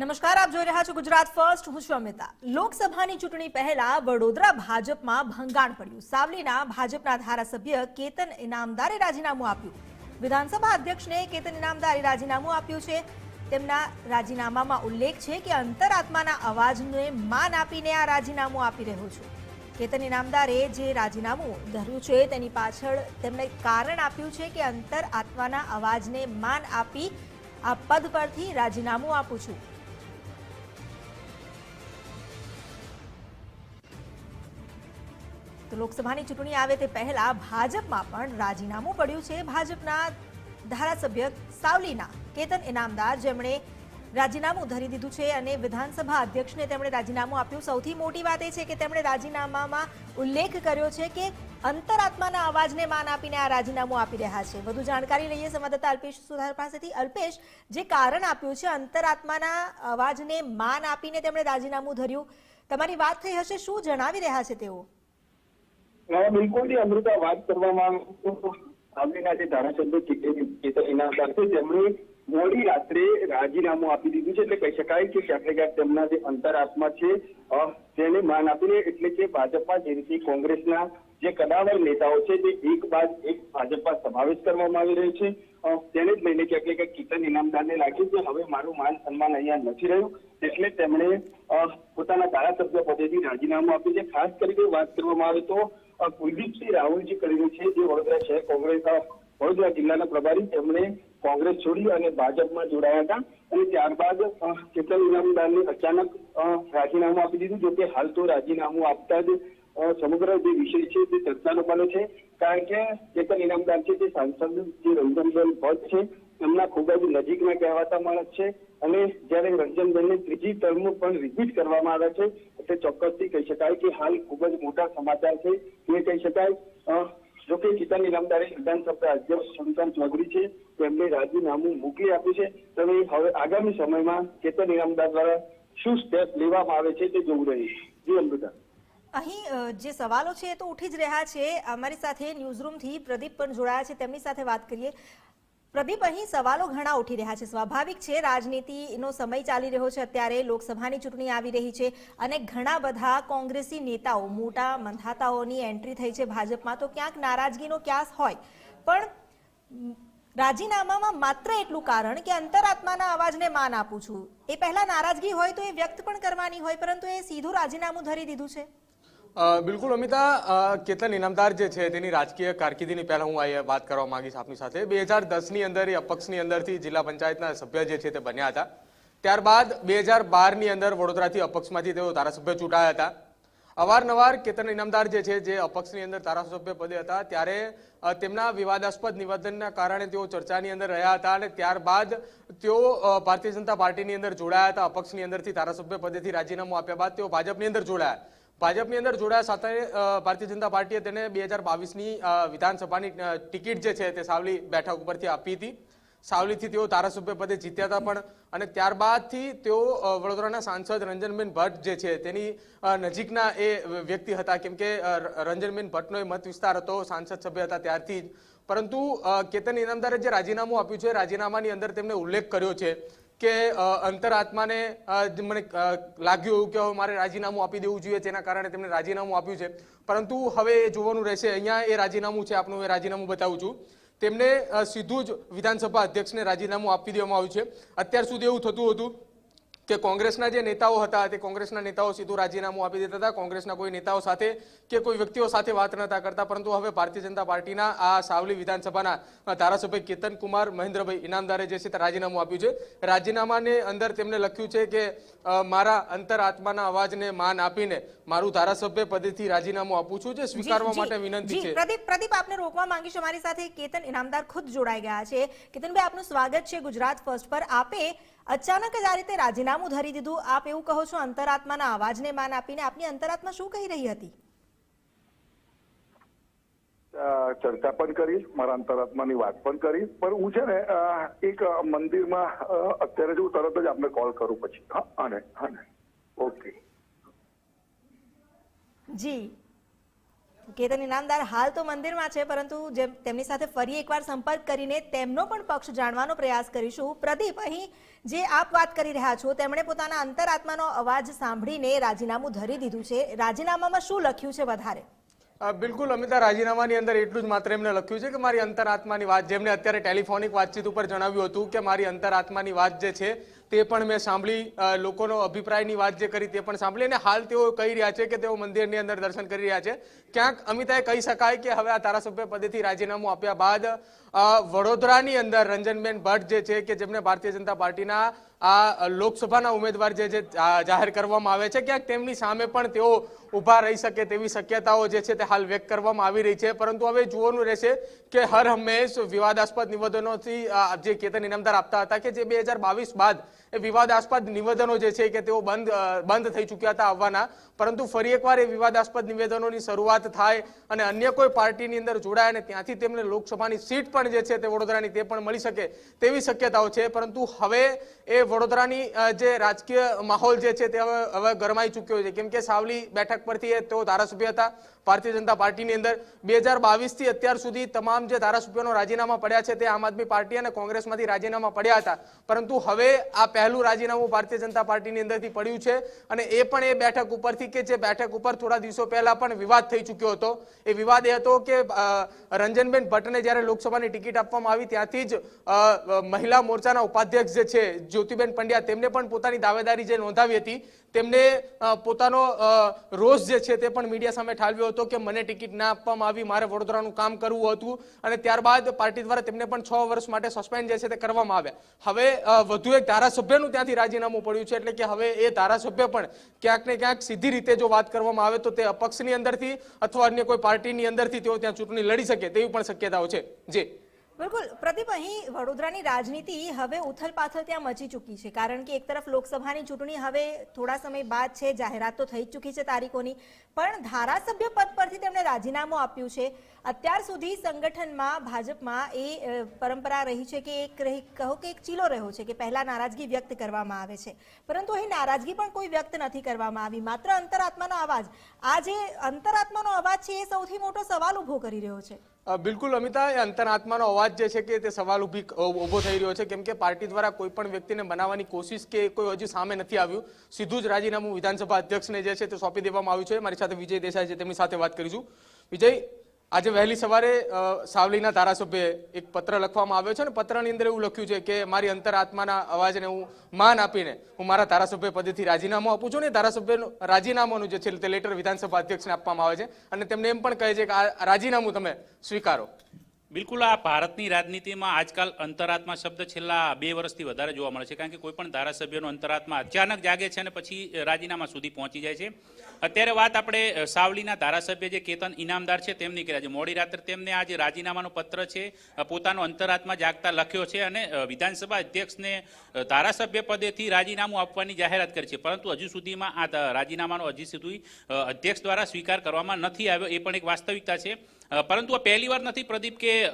નમસ્કાર, આપ જોઈ રહ્યા છો ગુજરાત ફર્સ્ટ. હું છું અમિતા. લોકસભાની ચૂંટણી પહેલા વડોદરા ભાજપમાં ભંગાણ પડ્યું. સાવલીના ભાજપના ધારાસભ્ય કેતન ઇનામદારે રાજીનામું આપ્યું. વિધાનસભા અધ્યક્ષને કેતન ઇનામદારે રાજીનામું આપ્યું છે. તેમના રાજીનામામાં ઉલ્લેખ છે કે અંતરાત્માના અવાજને માન આપીને આ રાજીનામું આપી રહ્યો છું. કેતન ઇનામદારે જે રાજીનામું ધર્યું છે તેની પાછળ તેમણે કારણ આપ્યું છે કે અંતર આત્માના અવાજને માન આપી આ પદ પરથી રાજીનામું આપું છું. તો લોકસભાની ચૂંટણી આવે તે પહેલા ભાજપમાં પણ રાજીનામું પડ્યું છે. ભાજપના ધારાસભ્ય સાવલીના કેતન ઇનામદાર જેમણે રાજીનામું ધરી દીધું છે અને વિધાનસભા અધ્યક્ષને તેમણે રાજીનામું આપ્યું. સૌથી મોટી વાત એ છે કે તેમણે રાજીનામામાં ઉલ્લેખ કર્યો છે કે અંતરાત્માના અવાજને માન આપીને આ રાજીનામું આપી રહ્યા છે. વધુ જાણકારી લઈએ સંવાદદાતા અલ્પેશ સુધાર પાસેથી. અલ્પેશ, જે કારણ આપ્યું છે અંતરાત્માના અવાજને માન આપીને તેમણે રાજીનામું ધર્યું, તમારી વાત થઈ હશે, શું જણાવી રહ્યા છે તેઓ? હા, બિલકુલ અમૃતા વાત કરવામાં સામેના જે ધારાસભ્ય ચેતન ઇનામદાર છે તેમણે મોડી રાત્રે રાજીનામું આપી દીધું છે એટલે કહી શકાય કે ક્યાંક ને ક્યાંક તેમના જે અંતરાત્મા છે તેને માન આપીને એટલે કે ભાજપમાં જે રીતે કોંગ્રેસના જે કદાવર નેતાઓ છે તે એક બાદ એક ભાજપમાં સમાવેશ કરવામાં આવી રહ્યો છે. તેને જ લઈને ક્યાંક ને ક્યાંક કેતન ઇનામદારને લાગ્યું કે હવે મારું માન સન્માન અહીંયા નથી રહ્યું એટલે તેમણે પોતાના ધારાસભ્ય પદેથી રાજીનામું આપ્યું છે. ખાસ કરીને વાત કરવામાં આવે તો કુલદીપસિંહ રાહુલજી કરીને છે, જે વડોદરા શહેર કોંગ્રેસ વડોદરા જિલ્લાના પ્રભારી તેમણે કોંગ્રેસ છોડી અને ભાજપમાં જોડાયા હતા. અને ત્યારબાદ ચેતન ઇનામદારને અચાનક રાજીનામું આપી દીધું, જોકે હાલ તો રાજીનામું આપતા જ સમગ્ર જે વિષય છે તે ચર્ચાનો બને છે. કારણ કે કેતન ઇનામદાર છે, તે સાંસદ જે રંજનબેન ભટ્ટ છે, એમના ખૂબ જ નજીકના કહેવાતા માણસ છે. અને જ્યારે રંજનબેનને ત્રીજી ટર્મ પણ રિપીટ કરવામાં આવે છે, એટલે ચોક્કસથી કહી શકાય કે હાલ ખૂબ જ મોટા સમાચાર છે. એ કહી શકાય જોકે કિતાન ઇનામદારે વિધાનસભા અધ્યક્ષ શંકર ચૌધરી છે, તેમને રાજીનામું મોકલી આપ્યું છે. તમે હવે આગામી સમયમાં કેતન ઇનામદાર દ્વારા શું સ્ટેપ લેવામાં આવે છે તે જોવું રહ્યું. જી, અમૃતા. અહીં જે સવાલો છે એ તો ઉઠી જ રહ્યા છે. અમારી સાથે ન્યૂઝરૂમથી પ્રદીપ પણ જોડાયા છે. તેમની સાથે વાત કરીએ. પ્રદીપ, અહીં સવાલો ઘણા ઉઠી રહ્યા છે. સ્વાભાવિક છે, રાજનીતિનો સમય ચાલી રહ્યો છે. અત્યારે લોકસભાની ચૂંટણી આવી રહી છે અને ઘણા બધા કોંગ્રેસી નેતાઓ મોટા મંધાતાઓની એન્ટ્રી થઈ છે ભાજપમાં. તો ક્યાંક નારાજગીનો ક્યાસ હોય. પણ રાજીનામામાં માત્ર એટલું કારણ કે અંતરાત્માના અવાજને માન આપું છું. એ પહેલા નારાજગી હોય તો એ વ્યક્ત પણ કરવાની હોય, પરંતુ એ સીધું રાજીનામું ધરી દીધું છે. બિલકુલ અમિતા કેતન ઇનામદાર જે છે તેની રાજકીય કારકિર્દીની પહેલા હું અહીંયા વાત કરવા માંગીશ આપની સાથે. બે હજાર દસની અંદર એ અપક્ષની અંદરથી જિલ્લા પંચાયતના સભ્ય જે છે તે બન્યા હતા. ત્યારબાદ બે હજાર બારની અંદર વડોદરાથી અપક્ષમાંથી તેઓ ધારાસભ્ય ચૂંટાયા હતા. અવારનવાર કેતન ઇનામદાર જે છે, જે અપક્ષની અંદર ધારાસભ્ય પદે હતા, ત્યારે તેમના વિવાદાસ્પદ નિવેદનના કારણે તેઓ ચર્ચાની અંદર રહ્યા હતા અને ત્યારબાદ તેઓ ભારતીય જનતા પાર્ટીની અંદર જોડાયા હતા. અપક્ષની અંદરથી ધારાસભ્ય પદેથી રાજીનામું આપ્યા બાદ તેઓ ભાજપની અંદર જોડાયા. ભાજપની અંદર જોડાયા સાથે ભારતીય જનતા પાર્ટીએ તેને બે હજાર બાવીસની વિધાનસભાની ટિકિટ જે છે તે સાવલી બેઠક ઉપરથી આપી હતી. સાવલીથી તેઓ ધારાસભ્ય પદે જીત્યા હતા પણ, અને ત્યારબાદથી તેઓ વડોદરાના સાંસદ રંજનબેન ભટ્ટ જે છે તેની નજીકના એ વ્યક્તિ હતા, કેમ કે રંજનબેન ભટ્ટનો એ મત વિસ્તાર હતો, સાંસદ સભ્ય હતા ત્યારથી જ. પરંતુ કેતન ઇનામદારે જે રાજીનામું આપ્યું છે, રાજીનામાની અંદર તેમણે ઉલ્લેખ કર્યો છે કે અંતરાત્માને મને લાગ્યું એવું કે હવે મારે રાજીનામું આપી દેવું જોઈએ તેના કારણે તેમણે રાજીનામું આપ્યું છે. પરંતુ હવે એ જોવાનું રહેશે, અહીંયા એ રાજીનામું છે, આપનું એ રાજીનામું બતાવું છું. તેમને સીધું જ વિધાનસભા અધ્યક્ષને રાજીનામું આપી દેવામાં આવ્યું છે. અત્યાર સુધી એવું થતું હતું કે કોંગ્રેસના જે નેતાઓ હતા તે કોંગ્રેસના નેતાઓ સીધું રાજીનામું આપી દેતા હતા. કોંગ્રેસના કોઈ નેતાઓ સાથે કે કોઈ વ્યક્તિઓ સાથે વાત નતા કરતા. પરંતુ હવે ભારતીય જનતા પાર્ટીના આ સાવલી વિધાનસભાના ધારાસભ્ય કેતન કુમાર મહેન્દ્રભાઈ ઇનામદારે જે છે તે રાજીનામું આપ્યું છે. રાજીનામાને અંદર તેમણે લખ્યું છે કે મારા અંતરાત્માના અવાજને માન આપીને મારું ધારાસભ્ય પદેથી રાજીનામું આપું છું. જે સ્વીકારવા માટે વિનંતી છે. પ્રદીપ પ્રદીપ આપને રોકવા માંગીશ અમારી સાથે. કેતન ઇનામદાર ખુદ જોડાઈ ગયા છે. કેતનભાઈ આપનું સ્વાગત છે ગુજરાત ફર્સ્ટ પર. આપે અચાનક જ આ રીતે રાજીનામું ધરી દીધું. આપ એવું કહો છો અંતરાત્માના અવાજને માન આપીને આપની અંતરાત્મા શું કહી રહી હતી? ચર્ચા પણ કરીશ મારા અંતરાત્માની વાત પણ કરીશ પણ હું છે ને એક મંદિરમાં અત્યારે જ હું તરત જ આપને કોલ કરું પછી. હા અને હા ઓકે જી. કેતન ઇનામદાર હાલ તો મંદિરમાં છે, પરંતુ જેમ તેમની સાથે ફરી એકવાર સંપર્ક કરીને તેમનો પણ પક્ષ જાણવાનો પ્રયાસ કરીશું. પ્રદીપ, અહીં જે આપ વાત કરી રહ્યા છો, તેમણે પોતાના અંતરાત્માનો અવાજ સાંભળીને રાજીનામું ધરી દીધું છે. રાજીનામામાં શું લખ્યું છે વધારે? બિલકુલ, અમિતા, રાજીનામાની અંદર એટલું જ માત્ર એમને લખ્યું છે કે મારી અંતરાત્માની વાત જેમને અત્યારે ટેલિફોનિક વાતચીત ઉપર જણાવ્યું હતું કે મારી અંતરાત્માની વાત જે છે તે પણ મેં સાંભળી લોકોનો અભિપ્રાયની વાત જે કરી તે પણ સાંભળી અને હાલ તેઓ કહી રહ્યા છે કે તેઓ મંદિરની અંદર દર્શન કરી રહ્યા છે. ક્યાંક અમિતાએ કહી શકાય કે હવે આ ધારાસભ્ય પદેથી રાજીનામું આપ્યા બાદ વડોદરાની અંદર રંજનબેન ભટ્ટ જે છે કે જેમને ભારતીય જનતા પાર્ટીના આ લોકસભાના ઉમેદવાર જે જાહેર કરવામાં આવે છે, ક્યાંક તેમની સામે પણ તેઓ ઊભા રહી શકે તેવી શક્યતાઓ જે છે તે હાલ વ્યક્ત કરવામાં આવી રહી છે. પરંતુ હવે જોવાનું રહેશે કે હર હંમેશ વિવાદાસ્પદ નિવેદનોથી જે કેતન ઇનામદાર આપતા હતા કે જે બે બાવીસ બાદ એ વિવાદાસ્પદ નિવેદનો જે છે કે તેઓ બંધ બંધ થઈ ચૂક્યા હતા આવવાના. પરંતુ ફરી એકવાર એ વિવાદાસ્પદ નિવેદનોની શરૂઆત થાય અને અન્ય કોઈ પાર્ટીની અંદર જોડાય અને ત્યાંથી તેમને લોકસભાની સીટ પણ જે છે તે વડોદરાની તે પણ મળી શકે તેવી શક્યતાઓ છે. પરંતુ હવે એ વડોદરાની જે રાજકીય માહોલ જે છે તે હવે હવે ગરમાઈ ચૂક્યો છે. કેમ કે સાવલી બેઠક પરથી એ તેઓ ધારાસભ્ય હતા ભારતીય જનતા પાર્ટીની અંદર. બે હજાર બાવીસથી અત્યાર સુધી તમામ જે ધારાસભ્યોનો રાજીનામા પડ્યા છે તે આમ આદમી પાર્ટી અને કોંગ્રેસમાંથી રાજીનામા પડ્યા હતા. પરંતુ હવે આ પહેલું રાજીનામું ભારતીય જનતા પાર્ટીની અંદરથી પડ્યું છે અને એ પણ એ બેઠક ઉપરથી કે જે બેઠક ઉપર થોડા દિવસો પહેલા પણ વિવાદ થઈ ચૂક્યો હતો. એ વિવાદ એ હતો કે રંજનબેન ભટ્ટને જ્યારે લોકસભાની ટિકિટ આપવામાં આવી ત્યાંથી જ મહિલા મોરચાના ઉપાધ્યક્ષ જે છે જ્યોતિબેન પંડ્યા તેમને પણ પોતાની દાવેદારી જે નોંધાવી હતી તેમને પોતાનો રોષ જે છે તે પણ મીડિયા સામે ઠાલવ્યો હતો કે મને ટિકિટ ના આપવામાં આવી, મારે વડોદરાનું કામ કરવું હતું અને ત્યારબાદ પાર્ટી દ્વારા તેમને પણ છ વર્ષ માટે સસ્પેન્ડ જે છે તે કરવામાં આવ્યા. હવે વધુ એક ધારાસભ્યનું ત્યાંથી રાજીનામું પડ્યું છે એટલે કે હવે એ ધારાસભ્ય પણ ક્યાંક ને ક્યાંક સીધી રીતે જો વાત કરવામાં આવે તો તે અપક્ષની અંદરથી અથવા અન્ય કોઈ પાર્ટીની અંદરથી તેઓ ત્યાં ચૂંટણી લડી શકે તેવી પણ શક્યતાઓ છે. જી. બિલકુલ. પ્રદીપ, અહીં વડોદરાની રાજનીતિ હવે ઉથલ પાથલ ત્યાં મચી ચૂકી છે. કારણ કે એક તરફ લોકસભાની ચૂંટણી હવે થોડા સમય બાદ છે, જાહેરાત તો થઈ ચૂકી છે તારીખોની. પણ ધારાસભ્ય પદ પરથી તેમણે રાજીનામું આપ્યું છે. અત્યાર સુધી સંગઠનમાં ભાજપમાં એ પરંપરા રહી છે કે એક રહી, કહો કે એક ચીલો રહ્યો છે કે પહેલા નારાજગી વ્યક્ત કરવામાં આવે છે. પરંતુ અહીં નારાજગી પણ કોઈ વ્યક્ત નથી કરવામાં આવી. માત્ર અંતરાત્માનો અવાજ. આ જે અંતરાત્માનો અવાજ છે એ સૌથી મોટો સવાલ ઊભો કરી રહ્યો છે. બિલકુલ અમિતા, એ અંતરાત્માનો અવાજ જે છે કે તે સવાલ ઊભી ઊભો થઈ રહ્યો છે. કેમ કે પાર્ટી દ્વારા કોઈ પણ વ્યક્તિને બનાવવાની કોશિશ કે કોઈ હજી સામે નથી આવ્યું, સીધું જ રાજીનામું વિધાનસભા અધ્યક્ષને જે છે તે સોંપી દેવામાં આવ્યું છે. મારી સાથે વિજય દેસાઈ છે, તેમની સાથે વાત કરીશું. વિજય આજે વહેલી સવારે સાવલીના ધારાસભ્યે એક પત્ર લખવામાં આવ્યો છે અને પત્રની અંદર એવું લખ્યું છે કે મારી અંતરાત્માના અવાજને હું માન આપીને હું મારા ધારાસભ્ય પદેથી રાજીનામું આપું છું ને ધારાસભ્યનું રાજીનામાનું જે છે તે લેટર વિધાનસભા અધ્યક્ષને આપવામાં આવે છે અને તેમને એમ પણ કહે છે કે આ રાજીનામું તમે સ્વીકારો. બિલકુલ આ ભારતની રાજનીતિમાં આજકાલ અંતરાત્મા શબ્દ છેલ્લા બે વર્ષથી વધારે જોવા મળે છે, કારણ કે કોઈ પણ ધારાસભ્યનો અંતરાત્મા અચાનક જાગે છે અને પછી રાજીનામા સુધી પહોંચી જાય છે. અત્યારે વાત આપણે સાવલીના ધારાસભ્ય જે કેતન ઇનામદાર છે તેમની કર્યા છે. મોડી રાત્રે તેમને આ જે રાજીનામાનો પત્ર છે પોતાનો અંતરાત્મા જાગતા લખ્યો છે અને વિધાનસભા અધ્યક્ષને ધારાસભ્ય પદેથી રાજીનામું આપવાની જાહેરાત કરી છે. પરંતુ હજુ સુધીમાં આ રાજીનામાનો હજી સુધી અધ્યક્ષ દ્વારા સ્વીકાર કરવામાં નથી આવ્યો, એ પણ એક વાસ્તવિકતા છે. પરંતુ આ પહેલી વાર નથી પ્રદીપ કે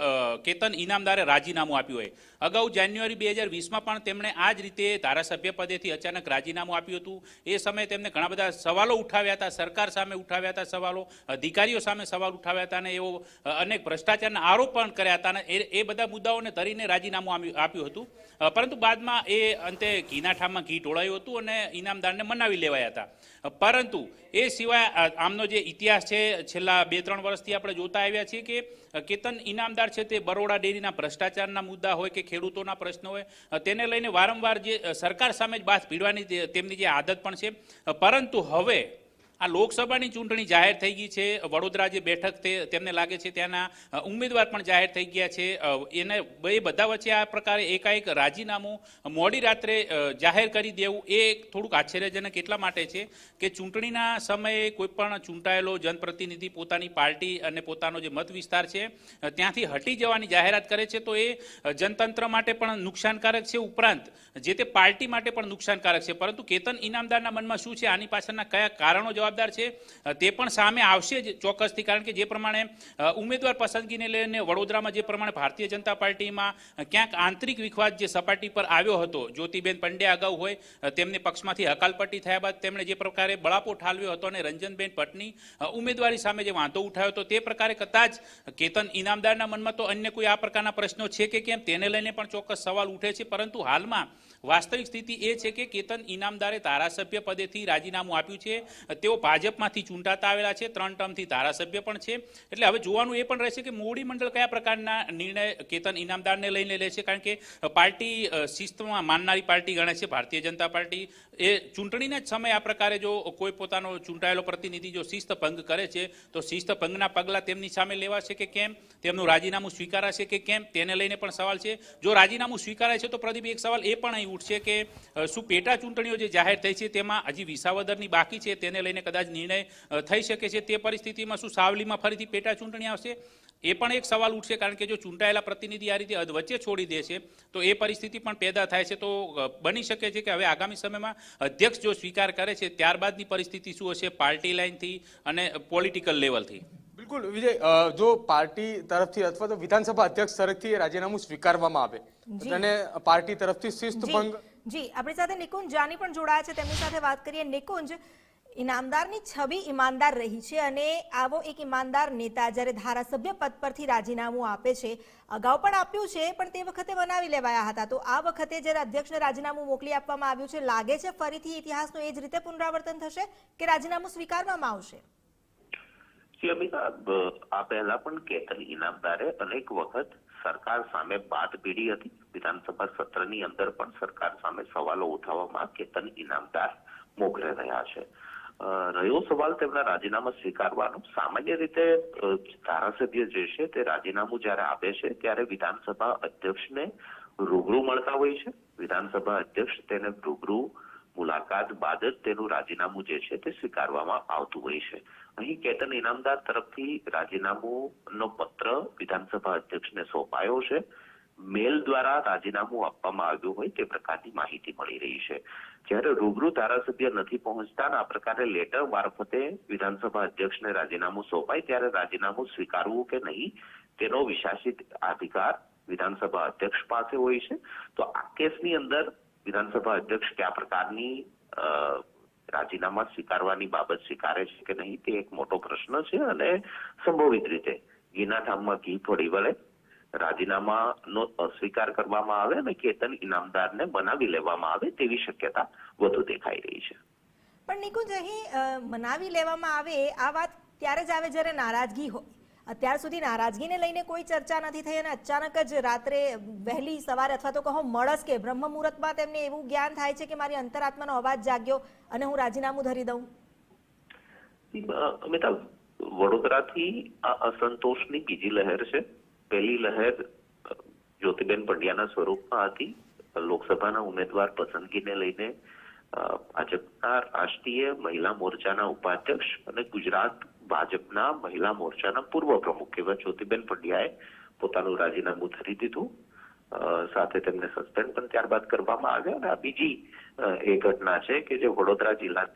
કેતન ઇનામદારે રાજીનામું આપ્યું હોય. અગાઉ જાન્યુઆરી બે હજાર વીસમાં પણ તેમણે આ જ રીતે ધારાસભ્ય પદેથી અચાનક રાજીનામું આપ્યું હતું. એ સમયે તેમને ઘણા બધા સવાલો ઉઠાવ્યા હતા, સરકાર સામે ઉઠાવ્યા હતા સવાલો, અધિકારીઓ સામે સવાલ ઉઠાવ્યા હતા અને એવો અનેક ભ્રષ્ટાચારના આરોપ પણ કર્યા હતા અને એ બધા મુદ્દાઓને ધરીને રાજીનામું આપ્યું- હતું. પરંતુ બાદમાં એ અંતે ઘીના ઠામમાં ઘી ઢોળાયું હતું અને ઇનામદારને મનાવી લેવાયા હતા. પરંતુ એ સિવાય આમનો જે ઇતિહાસ છે, છેલ્લા બે ત્રણ વર્ષથી આપણે જોતા આવ્યા છીએ કે કેતન ઇનામદાર છે તે બરોડા ડેરીના ભ્રષ્ટાચારના મુદ્દા હોય કે ખેડૂતોના પ્રશ્નો હોય તેને લઈને વારંવાર જે સરકાર સામે જ બાથ ભીડવાની તેમની જે આદત પણ છે. પરંતુ હવે આ લોકસભાની ચૂંટણી જાહેર થઈ ગઈ છે. વડોદરા જે બેઠક તે તેમને લાગે છે ત્યાંના ઉમેદવાર પણ જાહેર થઈ ગયા છે. એને એ બધા વચ્ચે આ પ્રકારે એકાએક રાજીનામું મોડી રાત્રે જાહેર કરી દેવું એ થોડુંક આશ્ચર્યજનક એટલા માટે છે કે ચૂંટણીના સમયે કોઈ પણ ચૂંટાયેલો જનપ્રતિનિધિ પોતાની પાર્ટી અને પોતાનો જે મત વિસ્તાર છે ત્યાંથી હટી જવાની જાહેરાત કરે છે તો એ જનતંત્ર માટે પણ નુકસાનકારક છે ઉપરાંત, જે તે પાર્ટી માટે પણ નુકસાનકારક છે. પરંતુ કેતન ઇનામદારના મનમાં શું છે? આની પાછળના કયા કારણો જવાબ જવાબદાર છે. તે પણ સામે આવશે જ ચોક્કસથી, કારણ કે જે પ્રમાણે ઉમેદવાર પસંદગીને લઈને વડોદરામાં જે પ્રમાણે ભારતીય જનતા પાર્ટીમાં ક્યાંક આંતરિક વિખવાદ જે સપાટી પર આવ્યો હતો, જ્યોતિબેન પંડ્યા અગાઉ હોય તેમને પક્ષમાંથી હકાલપટ્ટી થયા બાદ તેમણે જે પ્રકારે બળાપો ઠાલવ્યો હતો અને રંજનબેન પટની ઉમેદવારી સામે જે વાંધો ઉઠાવ્યો હતો, તે પ્રકારે કદાચ કેતન ઇનામદારના મનમાં તો અન્ય કોઈ આ પ્રકારના પ્રશ્નો છે કે કેમ? તેને લઈને પણ ચોક્કસ સવાલ ઉઠે છે. પરંતુ હાલમાં વાસ્તવિક સ્થિતિ એ છે કે કેતન ઇનામદારે ધારાસભ્ય પદેથી રાજીનામું આપ્યું છે. તેઓ ભાજપમાંથી ચૂંટાતા આવેલા છે. ત્રણ ટર્મથી ધારાસભ્ય પણ છે. એટલે હવે જોવાનું એ પણ રહેશે કે મોવડી મંડળ કયા પ્રકારના નિર્ણય કેતન ઇનામદારને લઈને લે છે. કારણ કે પાર્ટી શિસ્તમાં માનનારી પાર્ટી ગણે છે. ભારતીય જનતા પાર્ટી એ ચૂંટણીના જ સમયે આ પ્રકારે જો કોઈ પોતાનો ચૂંટાયેલો પ્રતિનિધિ જો શિસ્ત ભંગ કરે છે, તો શિસ્ત ભંગના પગલાં તેમની સામે લેવાશે કે કેમ? તેમનું રાજીનામું સ્વીકારાશે કે કેમ? તેને લઈને પણ સવાલ છે. જો રાજીનામું સ્વીકારાય છે, તો પ્રદીપ, એક સવાલ એ પણ અહીં ઉઠશે કે શું પેટા ચૂંટણીઓ જે જાહેર થઈ છે, તેમાં હજી વિસાવદરની બાકી છે? તેને લઈને કદાચ નિર્ણય થઈ શકે છે. તે પરિસ્થિતિમાં શું સાવલીમાં ફરીથી પેટા ચૂંટણી આવશે? એ પણ એક સવાલ ઉઠશે કારણ કે જો ચૂંટાયેલા પ્રતિનિધિ આ રીતે અધવચ્ચે છોડી દે છે તો એ પરિસ્થિતિ પણ પેદા થાય છે. તો બની શકે છે કે હવે આગામી સમયમાં અધ્યક્ષ જો સ્વીકાર કરે છે ત્યારબાદની પરિસ્થિતિ શું હશે પાર્ટી લાઇનથી અને પોલિટિકલ લેવલથી? બિલકુલ વિજય જો પાર્ટી તરફથી અથવા તો વિધાનસભા અધ્યક્ષ તરફથી રાજીનામું સ્વીકારવામાં આવે અને પાર્ટી તરફથી શિસ્ત ભંગ જી આપણી સાથે નિકુંજ જાની પણ જોડાયા છે. તેમની સાથે વાત કરીએ. નિકુંજ ઇનામદારની છબી ઈમાનદાર રહી છે અને આવો એક ઈમાનદાર નેતા જ્યારે ધારાસભ્ય પદ પરથી રાજીનામું આપે છે, અગાઉ પણ આપ્યું છે, પણ તે વખતે બનાવી લેવાયા હતા. તો આ વખતે જ્યારે અધ્યક્ષને રાજીનામું મોકલી આપવામાં આવ્યું છે, લાગે છે ફરીથી ઇતિહાસનું એ જ રીતે પુનરાવર્તન થશે કે રાજીનામું સ્વીકારવામાં આવશે? આ પહેલા પણ કેતન ઇનામદારે અનેક વખત સરકાર સામે બાદ પીડી હતી. વિધાનસભા સત્રની અંદર પણ સરકાર સામે સવાલો ઉઠાવવામાં કેતન ઇનામદાર મોખરે રહ્યા છે. રહ્યો સવાલ તેમના રાજીનામા સ્વીકારવાનો. સામાન્ય રીતે ધારાસભ્ય જે છે તે રાજીનામું જ્યારે આપે છે, ત્યારે વિધાનસભા અધ્યક્ષને રૂબરૂ મળતા હોય છે. વિધાનસભા અધ્યક્ષ તેને રૂબરૂ મુલાકાત બાદ જ તેનું રાજીનામું જે છે તે સ્વીકારવામાં આવતું હોય છે. અહીં કેતન ઇનામદાર તરફથી રાજીનામુંનો પત્ર વિધાનસભા અધ્યક્ષને સોંપાયો છે. મેલ દ્વારા રાજીનામું આપવામાં આવ્યું હોય તે પ્રકારની માહિતી મળી રહી છે. જ્યારે રૂબરૂ ધારાસભ્ય નથી પહોંચતા આ પ્રકારે લેટર મારફતે વિધાનસભા અધ્યક્ષને રાજીનામું સોંપાય ત્યારે રાજીનામું સ્વીકારવું કે નહીં, તેનો વિશાસિત અધિકાર વિધાનસભા અધ્યક્ષ પાસે હોય છે. તો આ કેસની અંદર વિધાનસભા અધ્યક્ષ કયા પ્રકારની રાજીનામા સ્વીકારવાની બાબત સ્વીકારે છે કે નહીં તે એક મોટો પ્રશ્ન છે અને સંભવિત રીતે ઘીના ઠામમાં ઘી થોડી વળે રાજીનામાનો અસ્વીકાર કરવામાં આવે અને કેતન ઇનામદારને બનાવી લેવામાં આવે તેવી શક્યતા વધુ દેખાઈ રહી છે. પણ નિકુંજ અહીં મનાવી લેવામાં આવે આ વાત ત્યારે જ આવે જ્યારે નારાજગી હોય. અત્યાર સુધી નારાજગીને લઈને કોઈ ચર્ચા નથી થઈ અને અચાનક જ રાત્રે વહેલી સવારે અથવા તો કહો મળસ કે બ્રહ્મ મુહૂર્તમાં તેમને એવું જ્ઞાન થાય છે કે મારી અંતરાત્માનો અવાજ જાગ્યો અને હું રાજીનામું ધરી દઉં? અમિતાભ વડોદરાથી આ અસંતોષની બીજી લહેર છે. પહેલી લહેર જ્યોતિબેન પંડ્યાના સ્વરૂપમાં હતી. લોકસભાના ઉમેદવાર પસંદગીને લઈને ભાજપના રાષ્ટ્રીય મહિલા મોરચાના ઉપાધ્યક્ષ અને ગુજરાત ભાજપના મહિલા મોરચાના પૂર્વ પ્રમુખ એવા જ્યોતિબેન પંડ્યાએ પોતાનું રાજીનામું ધરી દીધું. સાથે તેમને સસ્પેન્ડ પણ ત્યારબાદ કરવામાં આવ્યા અને આ બીજી એ ઘટના છે કે જે વડોદરા જિલ્લા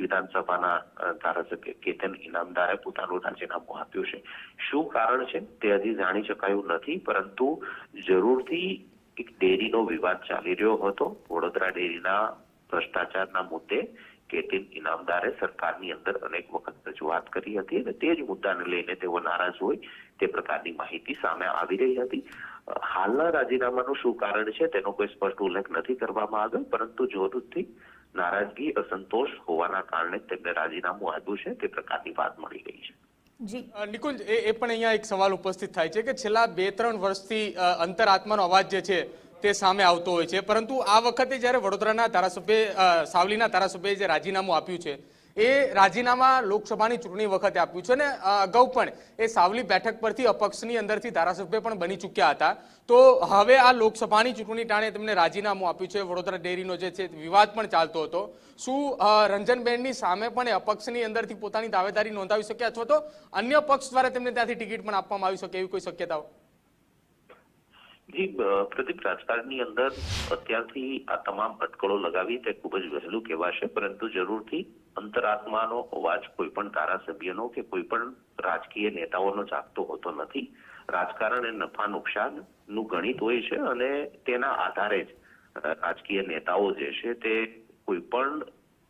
વિધાનસભાના ધારાસભ્ય કેતન ઇનામદારે પોતાનું રાજીનામું આપ્યું છે. શું કારણ છે? તે હજી જાણી શકાયું નથી, પરંતુ જરૂરથી એક ડેરીનો વિવાદ ચાલી રહ્યો હતો. વડોદરા ડેરીના ભ્રષ્ટાચારના મુદ્દે કેતિન ઇનામદારે સરકારની અંદર અનેક વખત રજૂઆત કરી હતી અને તે જ મુદ્દાને લઈને તેઓ નારાજ હોય તે પ્રકારની માહિતી સામે આવી રહી હતી. હાલના રાજીનામાનું શું કારણ છે તેનો કોઈ સ્પષ્ટ ઉલ્લેખ નથી કરવામાં આવ્યો, પરંતુ જરૂરથી નારાજગી અસંતોષ હોવાના કારણે તેમને રાજીનામું આપ્યું છે તે પ્રકારની વાત મળી રહી છે. જી. નિકુંજ એ એ પણ અહીંયા એક સવાલ ઉપસ્થિત થાય છે કે છેલ્લા બે ત્રણ વર્ષથી અંતરાત્માનો અવાજ જે છે તે સામે આવતો હોય છે. પરંતુ આ વખતે જ્યારે વડોદરાના ધારાસભ્ય સાવલીના ધારાસભ્યએ જે રાજીનામું આપ્યું છે એ રાજીનામા લોકસભાની ચૂંટણી વખતે આપ્યું છે અને અગાઉ પણ એ સાવલી બેઠક પરથી અપક્ષની અંદરથી ધારાસભ્ય પણ બની ચૂક્યા હતા. તો હવે આ લોકસભાની ચૂંટણી ટાણે તેમને રાજીનામું આપ્યું છે. વડોદરા ડેરીનો જે છે વિવાદ પણ ચાલતો હતો. શું રંજનબેનની સામે પણ એ અપક્ષની અંદરથી પોતાની દાવેદારી નોંધાવી શકે અથવા તો અન્ય પક્ષ દ્વારા તેમને ત્યાંથી ટિકિટ પણ આપવામાં આવી શકે એવી કોઈ શક્યતાઓ? જી પ્રદીપ, રાજકારણની અંદર અત્યારથી આ તમામ અટકળો લગાવી તે ખૂબ જ વહેલું કહેવાશે. પરંતુ જરૂરથી અંતરાત્માનો અવાજ કોઈ પણ ધારાસભ્યનો કે કોઈ પણ રાજકીય નેતાઓનો જાગતો હોતો નથી. રાજકારણ એ નફા નુકસાનનું ગણિત હોય છે અને તેના આધારે જ રાજકીય નેતાઓ જે છે તે કોઈ પણ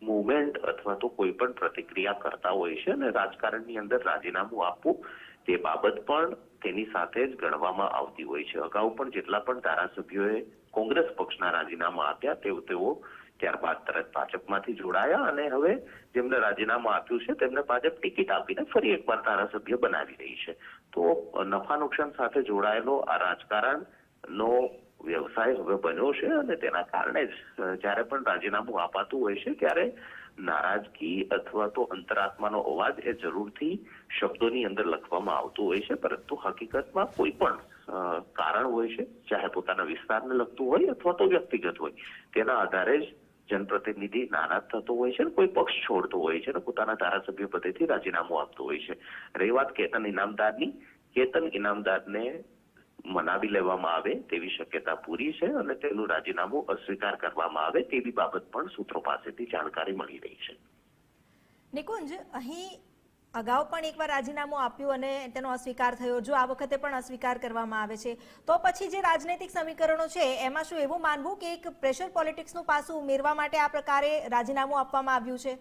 મુવમેન્ટ અથવા તો કોઈ પણ પ્રતિક્રિયા કરતા હોય છે અને રાજકારણની અંદર રાજીનામું આપવું તે બાબત પણ તેની સાથે જ ગણવામાં આવતી હોય છે. અગાઉ પણ જેટલા પણ ધારાસભ્યોએ કોંગ્રેસ પક્ષના રાજીનામા આપ્યા, તેઓ તેઓ ત્યારબાદ તરત ભાજપમાંથી જોડાયા અને હવે જેમને રાજીનામું આપ્યું છે, તેમને ભાજપ ટિકિટ આપીને ફરી એકવાર ધારાસભ્ય બનાવી રહી છે. તો નફા નુકસાન સાથે જોડાયેલો આ રાજકારણનો વ્યવસાય હવે બન્યો છે અને તેના કારણે જ જ્યારે પણ રાજીનામું અપાતું હોય છે, ત્યારે નારાજગી અથવા તો અંતરાત્માનો અવાજ એ જરૂરથી શબ્દોની અંદર લખવામાં આવતું હોય છે, પરંતુ હકીકતમાં કોઈ પણ કારણ હોય છે, ચાહે પોતાના વિસ્તારને લગતું હોય અથવા તો વ્યક્તિગત હોય, તેના આધારે જ જનપ્રતિનિધિ નારાજ થતો હોય છે ને કોઈ પક્ષ છોડતો હોય છે અને પોતાના ધારાસભ્ય પદેથી રાજીનામું આપતું હોય છે. રહી વાત કેતન ઇનામદારની. કેતન ઇનામદારને મનાવી લેવામાં આવે તેવી શક્યતા પૂરી છે અને તેનું રાજીનામું અસ્વીકાર કરવામાં આવે તેવી બાબત પણ સૂત્રો પાસેથી જાણકારી મળી રહી છે. નિકુંજ અહીં અગાઉ પણ એકવાર રાજીનામું આપ્યું અને તેનો અસ્વીકાર થયો. જો આ વખતે પણ અસ્વીકાર કરવામાં આવે છે તો પછી જે રાજનૈતિક સમીકરણો છે એમાં શું એવું માનવું કે એક પ્રેશર પોલિટિક્સનું પાસું ઉમેરવા માટે આ પ્રકારે રાજીનામું આપવામાં આવ્યું છે?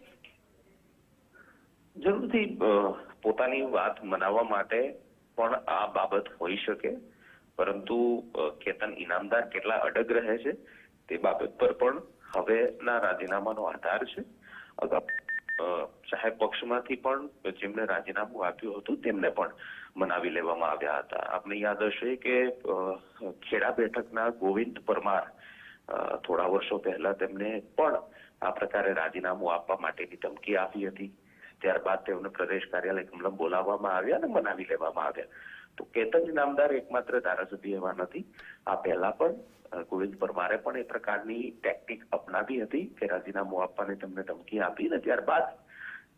જરૂરથી પોતાની વાત મનાવવા માટે પણ આ બાબત હોઈ શકે. પરંતુ કેતન ઇનામદાર કેટલા અડગ રહે છે તે બાબત પર પણ હવેના રાજીનામાનો આધાર છે. સાહેબ પક્ષમાંથી પણ જેમને રાજીનામું આપ્યું હતું તેમને પણ મનાવી લેવામાં આવ્યા હતા. આપને યાદ હશે કે ખેડા બેઠકના ગોવિંદ પરમાર થોડા વર્ષો પહેલા તેમને પણ આ પ્રકારે રાજીનામું આપવા માટેની ધમકી આપી હતી. ત્યારબાદ તેમને પ્રદેશ કાર્યાલય કમલમ બોલાવવામાં આવ્યા અને મનાવી લેવામાં આવ્યા. તો કેતન ઇનામદાર એકમાત્ર ધારાસભ્ય એવા નથી. આ પહેલા પણ ગોવિંદ પરમારે પણ એ પ્રકારની ટેકનિક અપનાવી હતી કે રાજીનામું આપવાની તેમને ધમકી આપી અને ત્યારબાદ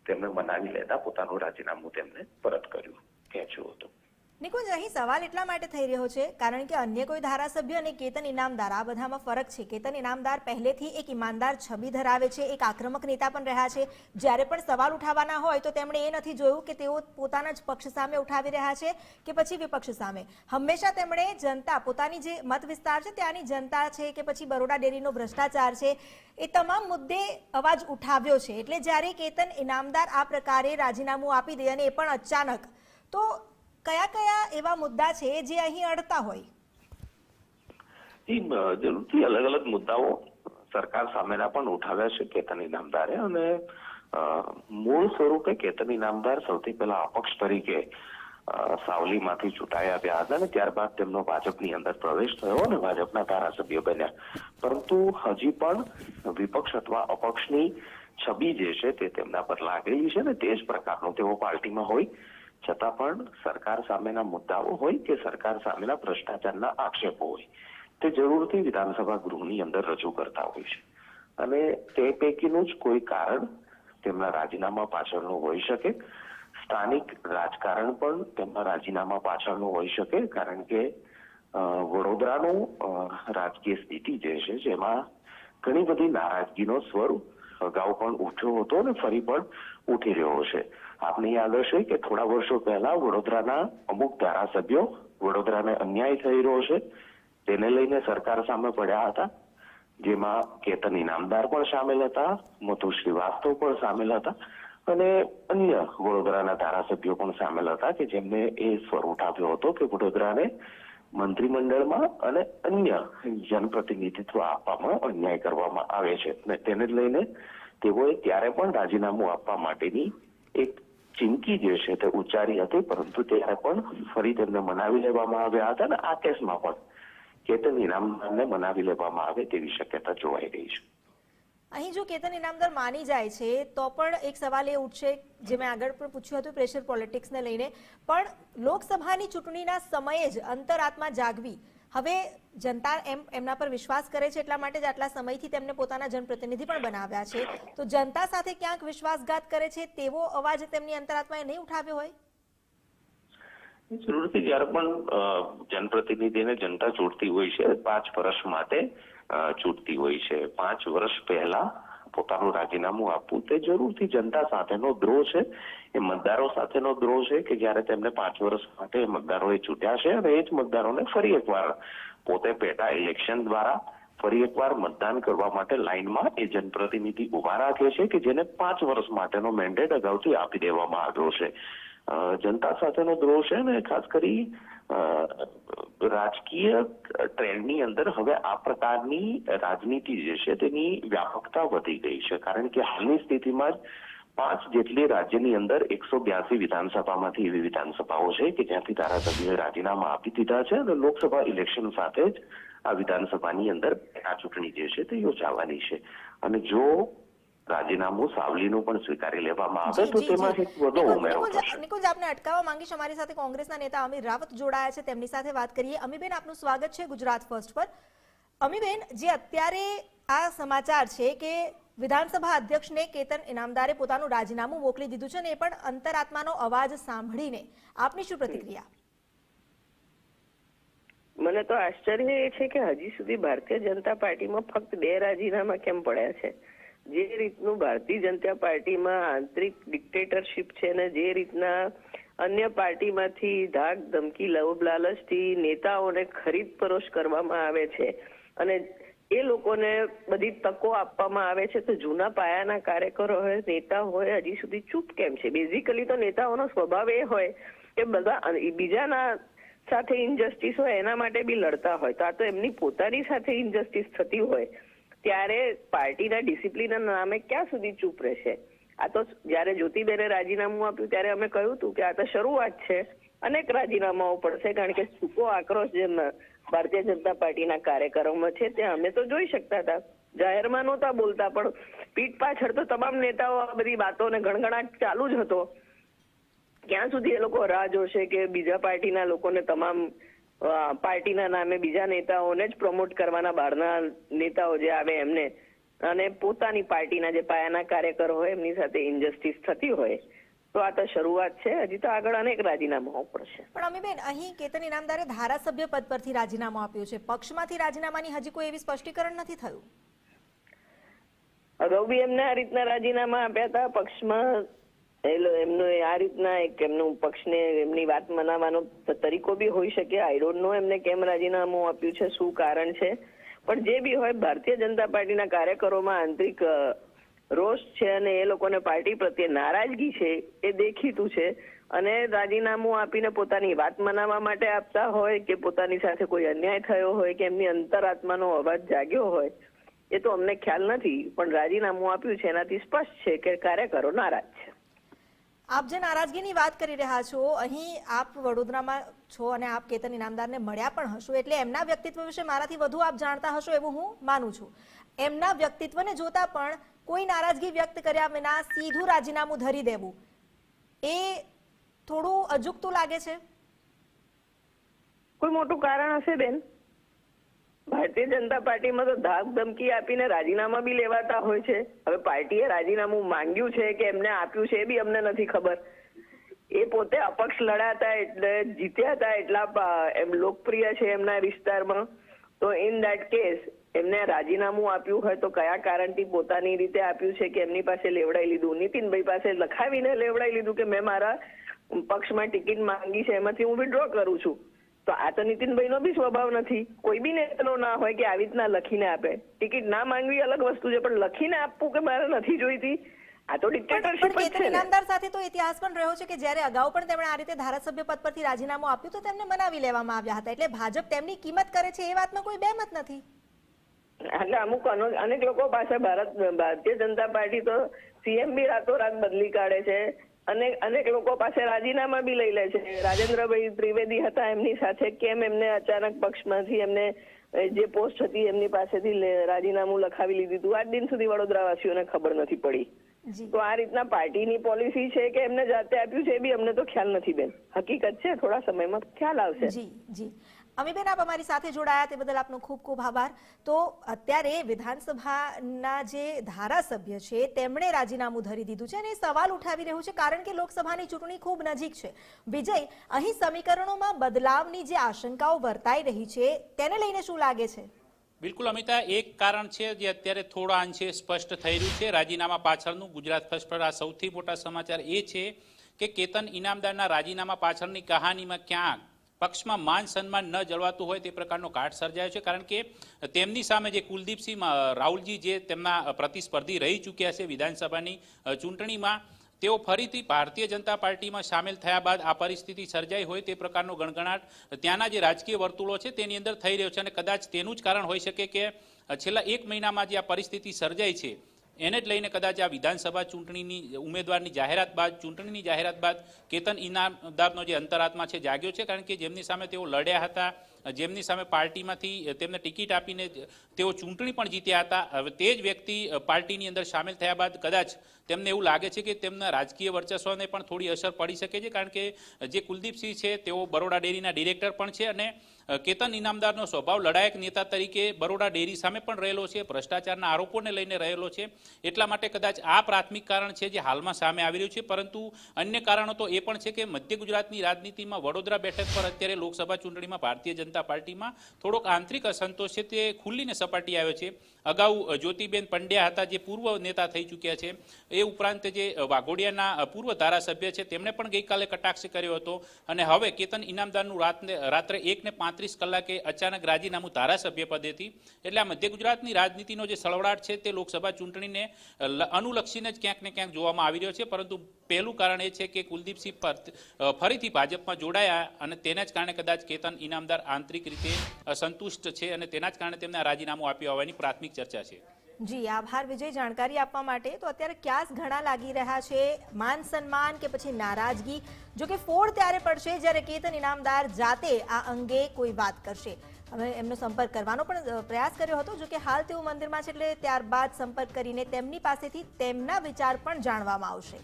તેમને મનાવી લેતા પોતાનું રાજીનામું તેમને પરત કર્યું. ખેંચ્યું હતું નિકુંજ, અહીં સવાલ એટલા માટે થઈ રહ્યો છે, કારણ કે અન્ય કોઈ ધારાસભ્ય અને કેતન ઇનામદાર, આ બધામાં ફરક છે. કેતન ઇનામદાર પહેલેથી એક ઈમાનદાર છબી ધરાવે છે, એક આક્રમક નેતા પણ રહ્યા છે. જ્યારે પણ સવાલ ઉઠાવવાના હોય તો તેમણે એ નથી જોયું કે તેઓ પોતાના જ પક્ષ સામે ઉઠાવી રહ્યા છે કે પછી વિપક્ષ સામે. હંમેશા તેમણે જનતા, પોતાની જે મત વિસ્તાર છે ત્યાંની જનતા છે કે પછી બરોડા ડેરીનો ભ્રષ્ટાચાર છે, એ તમામ મુદ્દે અવાજ ઉઠાવ્યો છે. એટલે જ્યારે કેતન ઇનામદાર આ પ્રકારે રાજીનામું આપી દે અને એ પણ અચાનક, તો કયા કયા એવા મુદ્દા છે જે અહીં અડતા હોય? જરૂરથી અલગ અલગ મુદ્દાઓ સરકાર સામેના પણ ઉઠાવ્યા છે કેતન ઇનામદારે અને મૂળ સ્વરૂપે કેતન ઇનામદાર સૌથી પહેલા અપક્ષ તરીકે સાવલીમાંથી ચૂંટાઈ આવ્યા હતા અને ત્યારબાદ તેમનો ભાજપની અંદર પ્રવેશ થયો અને ભાજપના ધારાસભ્ય બન્યા. પરંતુ હજી પણ વિપક્ષ અથવા અપક્ષની છબી જે છે તે તેમના પર લાગેલી છે ને તે જ પ્રકારનો તેઓ પાર્ટીમાં હોય છતાં પણ સરકાર સામેના મુદ્દાઓ હોય કે સરકાર સામેના ભ્રષ્ટાચારના આક્ષેપો હોય, તે જરૂરથી વિધાનસભા ગૃહની અંદર રજૂ કરતા હોય છે. અને તે પૈકીનું જ કોઈ કારણ તેમના રાજીનામા પાછળનું હોઈ શકે. સ્થાનિક રાજકારણ પણ તેમના રાજીનામા પાછળનું હોઈ શકે, કારણ કે વડોદરાનું રાજકીય સ્થિતિ જે છે, જેમાં ઘણી બધી નારાજગીનો સ્વરૂપ અગાઉ પણ ઉઠ્યો હતો અને ફરી પણ ઉઠી રહ્યો છે આપને યાદ હશે કે થોડા વર્ષો પહેલા વડોદરાના અમુક ધારાસભ્યો વડોદરાને અન્યાય થઈ રહ્યો છે તેને લઈને સરકાર સામે પડ્યા હતા, જેમાં કેતન ઇનામદાર પણ સામેલ હતા, મધુ શ્રીવાસ્તવ પણ સામેલ હતા અને અન્ય વડોદરાના ધારાસભ્યો પણ સામેલ હતા કે જેમને એ સ્વર ઉઠાવ્યો હતો કે વડોદરાને મંત્રીમંડળમાં અને અન્ય જનપ્રતિનિધિત્વ આપવામાં અન્યાય કરવામાં આવે છે. અને તેને લઈને તેઓએ ત્યારે પણ રાજીનામું આપવા માટેની એક ચીમકી જે છે તે ઉચ્ચારી હતી, પરંતુ ત્યારે પણ ફરી તેમને મનાવી લેવામાં આવ્યા હતા અને આ કેસમાં પણ કેતન ઇનામદારને મનાવી લેવામાં આવે તેવી શક્યતા જોવાઈ રહી છે. અહીં જો કેતન ઇનામદાર માની જાય છે, તો પણ એક સવાલ એ ઉઠશે, જે મેં આગળ પણ પૂછ્યું હતું પ્રેશર પોલિટિક્સને લઈને, પણ લોકસભાની ચૂંટણીના સમયે જ અંતરાત્મા જાગવી હવે જનતા એમ, એમના પર વિશ્વાસ કરે છે એટલા માટે જ આટલા સમયથી તેમને પોતાના જનપ્રતિનિધિ પણ બનાવ્યા છે. તો જનતા સાથે ક્યાંક વિશ્વાસઘાત કરે છે તેવો અવાજ તેમની અંતરાત્માએ નહીં ઉઠાવ્યો હોય? જરૂરથી જ્યારે પણ જનપ્રતિનિધિને જનતા ચૂંટતી હોય છે, પાંચ વર્ષ માટે ચૂંટતી હોય છે. પાંચ વર્ષ પહેલા પોતાનું રાજીનામું આપવું તે જરૂરથી જનતા સાથેનો દ્રોહ છે. એ મતદારો સાથેનો દ્રોહ છે કે જ્યારે તેમને પાંચ વર્ષ માટે મતદારોએ ચૂંટ્યા છે અને એ જ મતદારોને ફરી એકવાર પોતે પેટા ઇલેક્શન દ્વારા ફરી એકવાર મતદાન કરવા માટે લાઇનમાં એ જનપ્રતિનિધિ ઊભા રાખે છે કે જેને પાંચ વર્ષ માટેનો મેન્ડેટ અગાઉથી આપી દેવામાં આવ્યો છે. જનતા સાથેનો દ્રોહ છે ને ખાસ કરી રાજકીય ટ્રેન્ડની અંદર હવે આ પ્રકારની રાજનીતિ જે છે તેની વ્યાપકતા વધી ગઈ છે. કારણ કે હાલની સ્થિતિમાં જ પાંચ જેટલી રાજ્યની અંદર એકસો બ્યાસી વિધાનસભામાંથી એવી વિધાનસભાઓ છે કે જ્યાંથી ધારાસભ્યોએ રાજીનામા આપી દીધા છે અને લોકસભા ઇલેક્શન સાથે જ આ વિધાનસભાની અંદર આ ચૂંટણી જે છે તે યોજાવાની છે. અને જો રાજીનામું સાવલીનું પણ સ્વીકારી લેવામાં આવે તો તેમાં. એક વધુ ઉમેરો થશે. નિકુંજ, આપને અટકાવવા માંગીશ. અમારી સાથે કોંગ્રેસના નેતા અમીર રાવત જોડાયા છે. તેમની સાથે વાત કરીએ. અમીબેન આપનું સ્વાગત છે ગુજરાત ફર્સ્ટ પર. અમીબેન જે અત્યારે આ સમાચાર છે કે વિધાનસભા અધ્યક્ષને કેતન ઇનામદારે પોતાનું રાજીનામું મોકલી દીધું છે ને એ પણ અંતરાત્માનો અવાજ સાંભળીને. આપની શું પ્રતિક્રિયા? મને તો આશ્ચર્ય એ છે કે હજી સુધી ભારતીય જનતા પાર્ટીમાં ફક્ત બે રાજીનામા કેમ પડ્યા છે? જે રીતનું ભારતીય જનતા પાર્ટીમાં આંતરિક ડિક્ટેટરશીપ છે ને જે રીતના અન્ય પાર્ટીમાંથી ધાક ધમકી લોભ લાલચથી નેતાઓને ખરીદ પરોશ કરવામાં આવે છે અને એ લોકોને બધી તકો આપવામાં આવે છે તો જૂના પાયાના કાર્યકરો હોય, નેતા હોય, હજી સુધી ચૂપ કેમ છે? બેઝિકલી તો નેતાઓનો સ્વભાવ એ હોય કે બધા બીજાના સાથે ઇનજસ્ટિસ હોય, એના માટે બી લડતા હોય. તો આ તો એમની પોતાની સાથે ઇનજસ્ટિસ થતી હોય. ત્યારે પાર્ટીના ડિસિપ્લિનના નામે ક્યાં સુધી ચૂપ રહેશે? આ તો જ્યારે જ્યોતિબેને રાજીનામું આપ્યું ત્યારે અમે કહ્યું હતું કે આ તો શરૂઆત છે. અનેક રાજીનામાઓ પડશે કારણ કે સૂકો આક્રોશ જે ભારતીય જનતા પાર્ટીના કાર્યકરોમાં છે, તે અમે તો જોઈ શકતા હતા. જાહેરમાં નહોતા બોલતા, પણ પીઠ પાછળ તો તમામ નેતાઓ આ બધી વાતોને ગણગણાટ ચાલુ જ હતો. ક્યાં સુધી એ લોકો રાહ જોશે કે બીજા પાર્ટીના લોકોને તમામ પાર્ટીના નામે બીજા નેતાઓને જ પ્રમોટ કરવાના બહારના નેતાઓ જે આવે એમને, અને પોતાની પાર્ટીના જે પાયાના કાર્યકરો હોય, એમની સાથે ઇન્જસ્ટિસ થતી હોય. તો આ તો શરૂઆત છે. હજી તો આગળ અનેક રાજીનામા પડશે. પણ અમીબેન અહીં કેતન ઇનામદારે ધારાસભ્ય પદ પરથી રાજીનામું આપ્યું છે. પક્ષમાંથી રાજીનામાની હજી કોઈ એવી સ્પષ્ટીકરણ નથી થયું. અગાઉ બી એમને આ રીતના રાજીનામા આપ્યા હતા. પક્ષમાં એમનો આ રીતના એક એમનું પક્ષને એમની વાત મનાવવાનો તરીકો બી હોઈ શકે. આઈ ડોન્ટ નો એમને કેમ રાજીનામું આપ્યું છે શું કારણ છે. પણ જે બી હોય ભારતીય જનતા પાર્ટીના કાર્યકરોમાં આંતરિક રોષ છે અને એ લોકોને પાર્ટી પ્રત્યે નારાજગી છે, એ દેખીતું છે. અને રાજીનામું આપીને પોતાની વાત મનાવવા માટે આપતા હોય કે પોતાની સાથે કોઈ અન્યાય થયો હોય કે એમની અંતરાત્માનો અવાજ જાગ્યો હોય, એ તો અમને ખ્યાલ નથી. પણ રાજીનામું આપ્યું છે, એનાથી સ્પષ્ટ છે કે કાર્યકરો નારાજ છે. આપ જે નારાજગીની વાત કરી રહ્યા છો, અહીં આપ વડોદરામાં છો અને આપ કેતન ઇનામદારને મળ્યા પણ હશો, એટલે એમના વ્યક્તિત્વ વિશે મારાથી વધુ આપ જાણતા હશો એવું હું માનું છું. એમના વ્યક્તિત્વને જોતા પણ કોઈ નારાજગી વ્યક્ત કર્યા વિના સીધું રાજીનામું ધરી દેવું. એ થોડું અજુકતું લાગે છે? કોઈ મોટું કારણ હશે બેન? ભારતીય જનતા પાર્ટીમાં તો ધાક ધમકી આપીને રાજીનામા બી લેવાતા હોય છે. હવે પાર્ટીએ રાજીનામું માંગ્યું છે કે એમને આપ્યું છે એ બી અમને નથી ખબર. એ પોતે અપક્ષ લડાતા એટલે જીત્યા હતા એટલા એમ લોકપ્રિય છે એમના વિસ્તારમાં. તો ઇન દેટ કેસ એમને રાજીનામું આપ્યું હોય તો કયા કારણથી પોતાની રીતે આપ્યું છે કે એમની પાસે લેવડાઈ લીધું? નીતિનભાઈ પાસે લખાવીને લેવડાઈ લીધું કે મેં મારા પક્ષમાં ટિકિટ માંગી છે એમાંથી હું વિડ્રો કરું છું. તો આ તો નીતિનભાઈનો બી સ્વભાવ નથી. કોઈ બી નેતાનો ના હોય કે આવી રીતના લખીને આપે. ટિકિટ ના માંગવી અલગ વસ્તુ છે પણ લખીને આપવું કે મારે નથી જોઈતી આ તો પણ જ છે ઇનામદાર સાથે તો ઇતિહાસ પણ રહ્યો છે કે જ્યારે અગાઉ પણ તેમણે આ રીતે ધારાસભ્ય પદ પરથી રાજીનામું આપ્યું તો તેમને મનાવી લેવામાં આવ્યા હતા. એટલે ભાજપ તેમની કિંમત કરે છે એ વાતમાં કોઈ બેમત નથી. એટલે અમુક અનેક લોકો પાસે ભારત ભારતીય જનતા પાર્ટી તો સીએમ બી રાતોરાત બદલી કાઢે છે. અને અનેક લોકો પાસે રાજીનામા બી લઈ લે છે. રાજેન્દ્રભાઈ ત્રિવેદી હતા એમની સાથે કેમ એમને અચાનક પક્ષમાંથી એમને જે પોસ્ટ હતી એમની પાસેથી રાજીનામું લખાવી લીધું હતું. આજ દિન સુધી વડોદરાવાસીઓને ખબર નથી પડી. તો આ રીતના પાર્ટીની પોલિસી છે કે એમને જાતે આપ્યું છે એ બી અમને તો ખ્યાલ નથી બેન. હકીકત છે થોડા સમયમાં ખ્યાલ આવશે. જી જી. અમીબેન આપ અમારી સાથે જોડાયા, તે બદલ આપનો ખૂબ ખૂબ આભાર. તો અત્યારે વિધાનસભાના જે ધારાસભ્ય છે, તેમણે રાજીનામું ધરી દીધું છે અને સવાલ ઉઠાવી રહ્યું છે, કારણ કે લોકસભાની ચૂંટણી ખૂબ નજીક છે. વિજય, અહીં સમીકરણોમાં બદલાવની જે આશંકાઓ વર્તાઈ રહી છે, તેને લઈને શું લાગે છે? બિલકુલ, અમિતા, એક કારણ છે જે અત્યારે થોડા અંશે સ્પષ્ટ થઈ રહ્યું છે. રાજીનામા પાછળનું ગુજરાત ફર્સ્ટ પર આ સૌથી મોટા સમાચાર એ છે કે કેતન ઇનામદારના રાજીનામા પાછળની કહાનીમાં ક્યાંક પક્ષમાં માન સન્માન ન જળવાતું હોય તે પ્રકારનો કાટ સર્જાયો છે, કારણ કે તેમની સામે જે કુલદીપસિંહ રાહુલજી જે તેમના પ્રતિસ્પર્ધી રહી ચૂક્યા છે વિધાનસભાની ચૂંટણીમાં, તેઓ ફરીથી ભારતીય જનતા પાર્ટીમાં સામેલ થયા બાદ આ પરિસ્થિતિ સર્જાઈ હોય તે પ્રકારનો ગણગણાટ ત્યાંના જે રાજકીય વર્તુળો છે તેની અંદર થઈ રહ્યો છે અને કદાચ તેનું જ કારણ હોઈ શકે કે છેલ્લા એક મહિનામાં જે આ પરિસ્થિતિ સર્જાઈ છે એને જ લઈને કદાચ આ વિધાનસભા ચૂંટણીની, ઉમેદવારની જાહેરાત બાદ, ચૂંટણીની જાહેરાત બાદ કેતન ઇનામદારનો જે અંતરાત્મા છે જાગ્યો છે, કારણ કે જેમની સામે તેઓ લડ્યા હતા, જેમની સામે પાર્ટીમાંથી તેમને ટિકિટ આપીને તેઓ ચૂંટણી પણ જીત્યા હતા. હવે તે જ વ્યક્તિ પાર્ટીની અંદર સામેલ થયા બાદ કદાચ તેમને એવું લાગે છે કે તેમના રાજકીય વર્ચસ્વને પણ થોડી અસર પડી શકે છે, કારણ કે જે કુલદીપસિંહ છે, તેઓ બરોડા ડેરીના ડિરેક્ટર પણ છે અને કેતન ઇનામદારનો સ્વભાવ લડાયક નેતા તરીકે બરોડા ડેરી સામે પણ રહેલો છે, ભ્રષ્ટાચારના આરોપોને લઈને રહેલો છે. એટલા માટે કદાચ આ પ્રાથમિક કારણ છે જે હાલમાં સામે આવી રહ્યું છે, પરંતુ અન્ય કારણો તો એ પણ છે કે મધ્ય ગુજરાતની રાજનીતિમાં વડોદરા બેઠક પર અત્યારે લોકસભા ચૂંટણીમાં ભારતીય જનતા પાર્ટીમાં થોડોક આંતરિક અસંતોષ છે તે ખુલ્લીને સપાટી આવ્યો છે. અગાઉ જ્યોતિબેન પંડ્યા હતા જે પૂર્વ નેતા થઈ ચૂક્યા છે, એ ઉપરાંત જે વાઘોડિયાના પૂર્વ ધારાસભ્ય છે, તેમણે પણ ગઈકાલે કટાક્ષ કર્યો હતો. અને હવે કેતન ઇનામદારનું રાતને, રાત્રે એક ને પાંત્રીસ કલાકે અચાનક રાજીનામું ધારાસભ્ય પદેથી. એટલે આ મધ્ય ગુજરાતની રાજનીતિનો જે સળવડાટ છે તે લોકસભા ચૂંટણીને અનુલક્ષીને જ ક્યાંક ને ક્યાંક જોવામાં આવી રહ્યો છે. પરંતુ પહેલું કારણ એ છે કે કુલદીપસિંહ ફરીથી ભાજપમાં જોડાયા અને તેના જ કારણે કદાચ કેતન ઇનામદાર આંતરિક રીતે અસંતુષ્ટ છે અને તેના જ કારણે તેમને રાજીનામું આપ્યું હોવાની પ્રાથમિક ચર્ચા છે. જી, આભાર. વિજય, જાણકારી આપવા માટે તો અત્યારે ક્યાસ ઘણા લાગી રહ્યા છે? માન સન્માન કે પછી નારાજગી? જો કે ફોડ ત્યારે પડશે જ્યારે કેતન ઇનામદાર જાતે આ અંગે કોઈ વાત કરશે. અમે એમનો સંપર્ક કરવાનો પણ પ્રયાસ કર્યો હતો. જો કે હાલ તેઓ મંદિરમાં છે એટલે ત્યારબાદ સંપર્ક કરીને તેમની પાસેથી તેમના વિચાર પણ જાણવામાં આવશે.